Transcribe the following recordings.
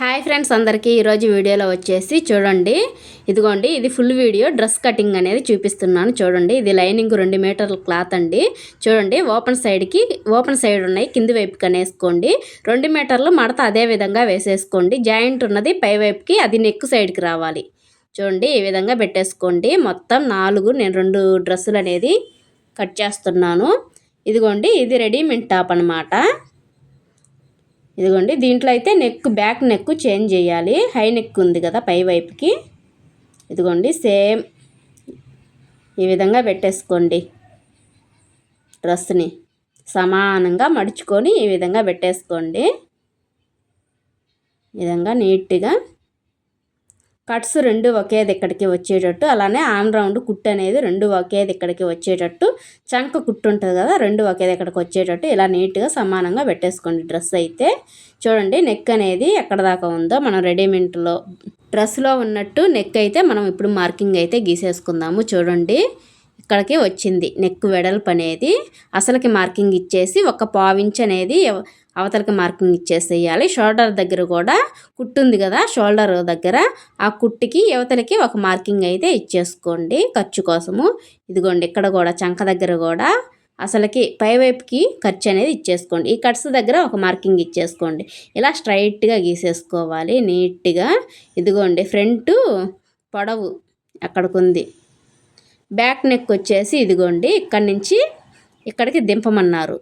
Hi friends అందరికీ ఈరోజు వీడియోలో వచ్చేసి చూడండి. ఇదిగోండి ఇది ఫుల్ వీడియో డ్రెస్ కటింగ్ అనేది చూపిస్తున్నాను చూడండి. ఇది లైనింగ్ రెండు మీటర్ల క్లాత్ అండి. చూడండి ఓపెన్ సైడ్కి ఓపెన్ సైడ్ ఉన్నాయి కింది వైపుకి అనేసుకోండి రెండు మీటర్లు మడత అదే విధంగా వేసేసుకోండి. జాయింట్ ఉన్నది పై వైపుకి అది నెక్ సైడ్కి రావాలి. చూడండి ఈ విధంగా పెట్టేసుకోండి. మొత్తం నాలుగు నేను రెండు డ్రెస్సులు అనేది కట్ చేస్తున్నాను. ఇదిగోండి ఇది రెడీమేడ్ టాప్ అనమాట ఇదిగోండి దీంట్లో అయితే నెక్ బ్యాక్ నెక్ చేంజ్ చేయాలి. హై నెక్ ఉంది కదా పై వైపుకి. ఇదిగోండి సేమ్ ఈ విధంగా పెట్టేసుకోండి. డ్రెస్ని సమానంగా మడుచుకొని ఈ విధంగా పెట్టేసుకోండి. ఈ విధంగా నీట్గా కట్స్ రెండు ఒకే దిక్కడికి వచ్చేటట్టు అలానే ఆన్ రౌండ్ కుట్టు అనేది రెండు ఒకే దిక్కడికి వచ్చేటట్టు చంక కుట్టు ఉంటుంది కదా రెండు ఒకే దిక్కడికి వచ్చేటట్టు ఇలా నీట్గా సమానంగా పెట్టేసుకోండి డ్రెస్ అయితే. చూడండి నెక్ అనేది ఎక్కడ దాకా ఉందో మనం రెడీమేడ్లో డ్రెస్లో ఉన్నట్టు నెక్ అయితే మనం ఇప్పుడు మార్కింగ్ అయితే గీసేసుకుందాము చూడండి. ఇక్కడికి వచ్చింది. నెక్ వెడల్పు అనేది అసలుకి మార్కింగ్ ఇచ్చేసి ఒక పావించ్ అనేది అవతలకి మార్కింగ్ ఇచ్చేసేయాలి. షోల్డర్ దగ్గర కూడా కుట్టుంది కదా షోల్డర్ దగ్గర. ఆ కుట్టికి యువతలకి ఒక మార్కింగ్ అయితే ఇచ్చేసుకోండి ఖర్చు కోసము. ఇదిగోండి ఇక్కడ కూడా చంక దగ్గర కూడా అసలుకి పైవైపుకి ఖర్చు అనేది ఇచ్చేసుకోండి. ఈ కట్స్ దగ్గర ఒక మార్కింగ్ ఇచ్చేసుకోండి. ఇలా స్ట్రైట్గా గీసేసుకోవాలి నీట్గా. ఇదిగోండి ఫ్రంట్ పొడవు అక్కడికి ఉంది బ్యాక్ నెక్ వచ్చేసి ఇదిగోండి ఇక్కడి నుంచి ఇక్కడికి దింపమన్నారు.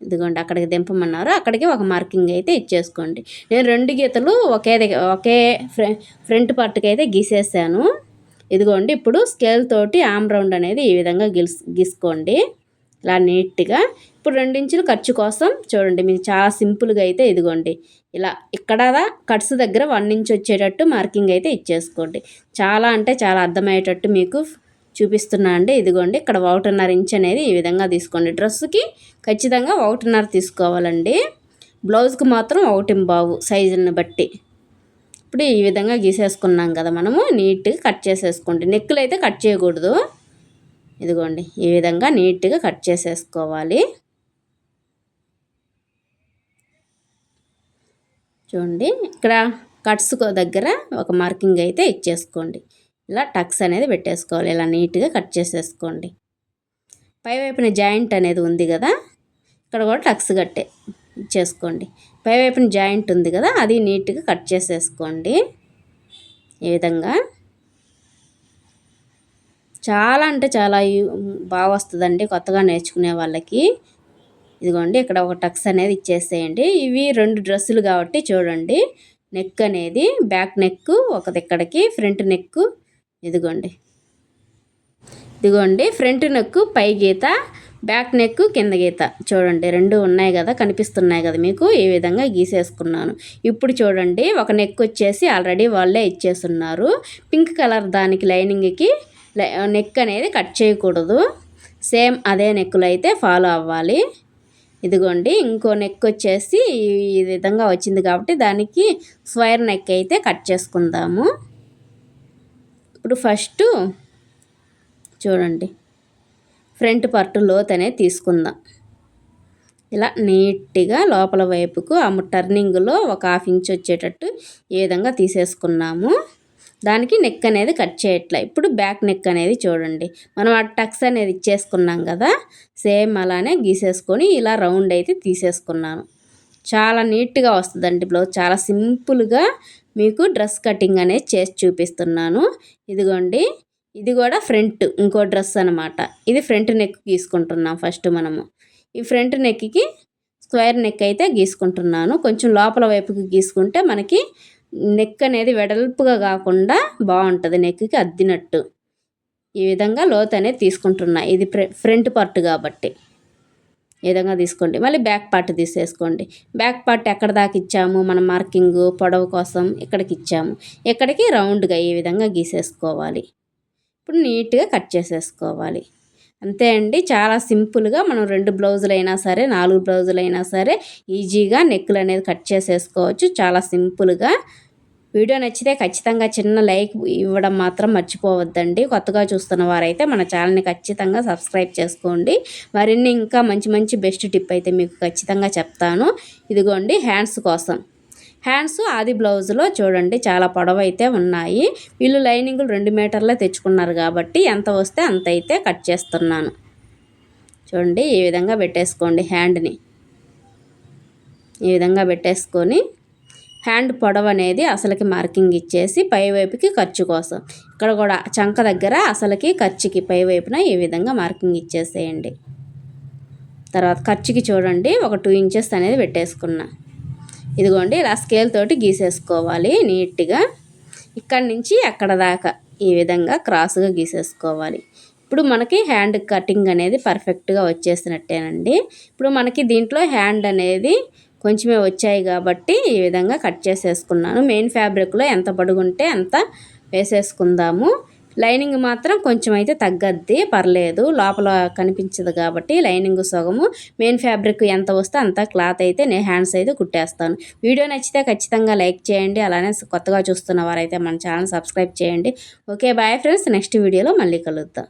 ఇదిగోండి అక్కడికి దింపమన్నారు. అక్కడికి ఒక మార్కింగ్ అయితే ఇచ్చేసుకోండి. నేను రెండు గీతలు ఒకే ఒకే ఫ్రంట్ పార్ట్కి అయితే గీసేసాను. ఇదిగోండి ఇప్పుడు స్కేల్ తోటి ఆమ్ రౌండ్ అనేది ఈ విధంగా గిస్ గీసుకోండి. ఇలా నీట్గా. ఇప్పుడు రెండించులు ఖర్చు కోసం చూడండి మీకు చాలా సింపుల్గా అయితే ఇదిగోండి. ఇలా ఇక్కడ కట్స్ దగ్గర వన్ ఇంచ్ వచ్చేటట్టు మార్కింగ్ అయితే ఇచ్చేసుకోండి. చాలా అంటే చాలా అర్థమయ్యేటట్టు మీకు చూపిస్తున్నా అండి. ఇదిగోండి ఇక్కడ ఒకటిన్నర ఇంచ్ అనేది ఈ విధంగా తీసుకోండి. డ్రెస్సుకి ఖచ్చితంగా ఒకటిన్నర తీసుకోవాలండి. బ్లౌజ్కి మాత్రం ఒకటి బావు సైజుని బట్టి. ఇప్పుడు ఈ విధంగా గీసేసుకున్నాం కదా మనము నీట్గా కట్ చేసేసుకోండి. నెక్కులు అయితే కట్ చేయకూడదు. ఇదిగోండి ఈ విధంగా నీట్గా కట్ చేసేసుకోవాలి. చూడండి ఇక్కడ కట్స్ దగ్గర ఒక మార్కింగ్ అయితే ఇచ్చేసుకోండి. ఇలా టక్స్ అనేది పెట్టేసుకోవాలి. ఇలా నీట్గా కట్ చేసేసుకోండి. పై వైపున జాయింట్ అనేది ఉంది కదా? ఇక్కడ కూడా టక్స్ కట్టే ఇచ్చేసుకోండి పై వైపున జాయింట్ ఉంది కదా? అది నీట్గా కట్ చేసేసుకోండి. ఈ విధంగా. చాలా అంటే చాలా బాగా వస్తుందండి కొత్తగా నేర్చుకునే వాళ్ళకి. ఇదిగోండి ఇక్కడ ఒక టక్స్ అనేది ఇచ్చేసేయండి. ఇవి రెండు డ్రెస్సులు కాబట్టి చూడండి. నెక్ అనేది బ్యాక్ నెక్ ఒకది ఇక్కడికి ఫ్రంట్ నెక్ ఇదిగోండి. ఇదిగోండి ఫ్రంట్ నెక్ పై గీత బ్యాక్ నెక్ కింద గీత. చూడండి రెండు ఉన్నాయి కదా కనిపిస్తున్నాయి కదా మీకు ఈ విధంగా గీసేసుకున్నాను. ఇప్పుడు చూడండి ఒక నెక్ వచ్చేసి ఆల్రెడీ వాళ్ళే ఇచ్చేస్తున్నారు పింక్ కలర్ దానికి లైనింగ్కి నెక్ అనేది కట్ చేయకూడదు. సేమ్ అదే నెక్కులు అయితే ఫాలో అవ్వాలి. ఇదిగోండి ఇంకో నెక్ వచ్చేసి ఈ విధంగా వచ్చింది కాబట్టి దానికి స్వైర్ నెక్ అయితే కట్ చేసుకుందాము. ఇప్పుడు ఫస్ట్ చూడండి. ఫ్రంట్ పట్టు లోత్ అనేది తీసుకుందాం. ఇలా నీట్గా లోపల వైపుకు ఆ టర్నింగ్లో ఒక హాఫ్ ఇంచ్ వచ్చేటట్టు ఈ విధంగా తీసేసుకున్నాము. దానికి నెక్ అనేది కట్ చేయట్లే. ఇప్పుడు బ్యాక్ నెక్ అనేది చూడండి. మనం ఆ టక్స్ అనేది ఇచ్చేసుకున్నాం కదా. సేమ్ అలానే గీసేసుకొని ఇలా రౌండ్ అయితే తీసేసుకున్నాను. చాలా నీట్గా వస్తుందండి బ్లౌజ్. చాలా సింపుల్గా మీకు డ్రెస్ కటింగ్ అనేది చేసి చూపిస్తున్నాను. ఇదిగోండి. ఇది కూడా ఫ్రంట్ ఇంకో డ్రెస్ అనమాట ఇది ఫ్రంట్ నెక్ గీసుకుంటున్నాం ఫస్ట్ మనము. ఈ ఫ్రంట్ నెక్కి స్క్వేర్ నెక్ అయితే గీసుకుంటున్నాను. కొంచెం లోపల వైపుకి గీసుకుంటే మనకి నెక్ అనేది వెడల్పుగా కాకుండా బాగుంటుంది నెక్కి అద్దినట్టు. ఈ విధంగా లోత్ అనేది తీసుకుంటున్నా. ఇది ఫ్రంట్ పార్ట్ కాబట్టి. ఈ విధంగా తీసుకోండి? మళ్ళీ బ్యాక్ పార్ట్ తీసేసుకోండి. బ్యాక్ పార్ట్ ఎక్కడ దాకా ఇచ్చాము? మన మార్కింగ్ పొడవు కోసం ఇక్కడికి ఇచ్చాము. ఇక్కడికి రౌండ్గా ఈ విధంగా గీసేసుకోవాలి? ఇప్పుడు నీట్గా కట్ చేసేసుకోవాలి. అంతే అండి. చాలా సింపుల్గా మనం రెండు బ్లౌజులు అయినా సరే నాలుగు బ్లౌజులు అయినా సరే ఈజీగా నెక్కులు అనేది కట్ చేసేసుకోవచ్చు. చాలా సింపుల్గా వీడియో నచ్చితే ఖచ్చితంగా చిన్న లైక్ ఇవ్వడం మాత్రం మర్చిపోవద్దండి. కొత్తగా చూస్తున్న వారైతే మన ఛానల్ని ఖచ్చితంగా సబ్స్క్రైబ్ చేసుకోండి. మరిన్ని ఇంకా మంచి మంచి బెస్ట్ టిప్ అయితే మీకు ఖచ్చితంగా చెప్తాను. ఇదిగోండి హ్యాండ్స్ కోసం. హ్యాండ్స్ ఆది బ్లౌజ్లో చూడండి చాలా పొడవు అయితే ఉన్నాయి. వీళ్ళు లైనింగ్లు రెండు మీటర్లే తెచ్చుకున్నారు కాబట్టి ఎంత వస్తే అంత అయితే కట్ చేస్తున్నాను. చూడండి ఈ విధంగా పెట్టేసుకోండి హ్యాండ్ని. ఈ విధంగా పెట్టేసుకొని హ్యాండ్ పొడవు అనేది అసలుకి మార్కింగ్ ఇచ్చేసి పై వైపుకి ఖర్చు కోసం. ఇక్కడ కూడా చంక దగ్గర అసలుకి ఖర్చుకి పై వైపున ఈ విధంగా మార్కింగ్ ఇచ్చేసేయండి. తర్వాత ఖర్చుకి చూడండి ఒక టూ ఇంచెస్ అనేది పెట్టేసుకున్నా. ఇదిగోండి ఇలా స్కేల్ తోటి గీసేసుకోవాలి నీట్గా. ఇక్కడి నుంచి అక్కడ దాకా ఈ విధంగా క్రాస్గా గీసేసుకోవాలి. ఇప్పుడు మనకి హ్యాండ్ కటింగ్ అనేది పర్ఫెక్ట్గా వచ్చేసినట్టేనండి. ఇప్పుడు మనకి దీంట్లో హ్యాండ్ అనేది కొంచెమే వచ్చాయి కాబట్టి ఈ విధంగా కట్ చేసేసుకున్నాను. మెయిన్ ఫ్యాబ్రిక్లో ఎంత పడుగుంటే అంత వేసేసుకుందాము. లైనింగ్ మాత్రం కొంచెం అయితే తగ్గద్ది పర్లేదు. లోపల కనిపించదు కాబట్టి లైనింగ్ సగము. మెయిన్ ఫ్యాబ్రిక్ ఎంత వస్తే అంత క్లాత్ అయితే నేను హ్యాండ్స్ అయితే కుట్టేస్తాను. వీడియో నచ్చితే ఖచ్చితంగా లైక్ చేయండి. అలానే కొత్తగా చూస్తున్న వారైతే మన ఛానల్ సబ్స్క్రైబ్ చేయండి. Okay bye friends. నెక్స్ట్ వీడియోలో మళ్ళీ కలుద్దాం.